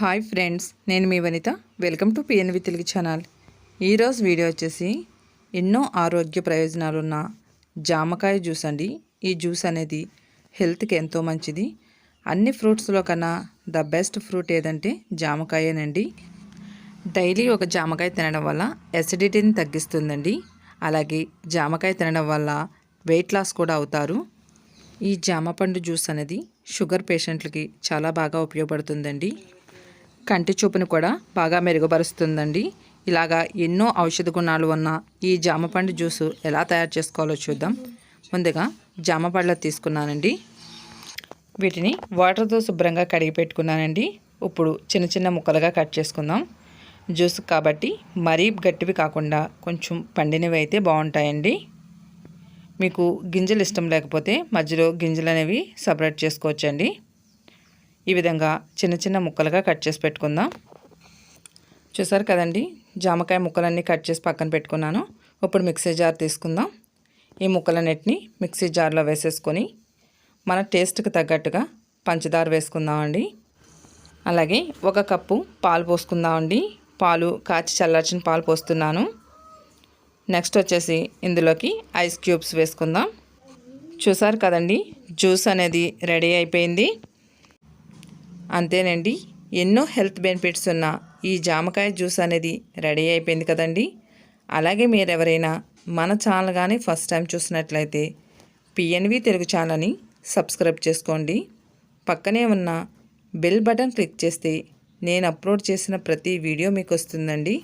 Hi friends నేను మీ Vanitha. Welcome to P N V Telugu channel. ఈరోజు video వచ్చేసి ఎన్నో ఆరోగ్య ప్రయోజనాలున్న జామకాయ జ్యూస్ అండి. ఈ జ్యూస్ అనేది హెల్త్కి ఎంతో మంచిది. అన్ని ఫ్రూట్స్లో కన్నా ద బెస్ట్ ఫ్రూట్ ఏదంటే జామకాయేనండి. డైలీ ఒక జామకాయ తినడం వల్ల ఎసిడిటీని తగ్గిస్తుందండి. అలాగే జామకాయ తినడం వల్ల వెయిట్ లాస్ కూడా అవుతారు. ఈ జామపండు జ్యూస్ అనేది షుగర్ పేషెంట్లకి చాలా బాగా ఉపయోగపడుతుందండి. కంటి చూపును కూడా బాగా మెరుగుపరుస్తుందండి. ఇలాగా ఎన్నో ఔషధ గుణాలు ఉన్న ఈ జామపండు జ్యూసు ఎలా తయారు చేసుకోవాలో చూద్దాం. ముందుగా జామ పళ్ళ తీసుకున్నానండి. వీటిని వాటర్తో శుభ్రంగా కడిగి పెట్టుకున్నానండి. ఇప్పుడు చిన్న చిన్న ముక్కలుగా కట్ చేసుకుందాం. జ్యూస్ కాబట్టి మరీ గట్టివి కాకుండా కొంచెం పండినవి అయితే బాగుంటాయండి. మీకు గింజలు ఇష్టం లేకపోతే మధ్యలో గింజలు అనేవి సపరేట్ చేసుకోవచ్చండి. ఈ విధంగా చిన్న చిన్న ముక్కలుగా కట్ చేసి పెట్టుకుందాం. చూసారు కదండి? జామకాయ ముక్కలన్నీ కట్ చేసి పక్కన పెట్టుకున్నాను. ఇప్పుడు మిక్సీ జార్ తీసుకుందాం. ఈ ముక్కలన్నిటిని మిక్సీ జార్లో వేసేసుకొని మన టేస్ట్కి తగ్గట్టుగా పంచదార వేసుకుందామండి. అలాగే ఒక కప్పు పాలు పోసుకుందామండి. పాలు కాచి చల్లార్చిన పాలు పోస్తున్నాను. నెక్స్ట్ వచ్చేసి ఇందులోకి ఐస్ క్యూబ్స్ వేసుకుందాం. చూసారు కదండి? జ్యూస్ అనేది రెడీ అయిపోయింది. అంతేనండి. ఎన్నో హెల్త్ బెనిఫిట్స్ ఉన్న ఈ జామకాయ జ్యూస్ అనేది రెడీ అయిపోయింది కదండి. అలాగే మీరు ఎవరైనా మన ఛానల్ కానీ ఫస్ట్ టైం చూసినట్లయితే పిఎన్వి తెలుగు ఛానల్ని సబ్స్క్రైబ్ చేసుకోండి. పక్కనే ఉన్న బెల్ బటన్ క్లిక్ చేస్తే నేను అప్లోడ్ చేసిన ప్రతి వీడియో మీకు వస్తుందండి.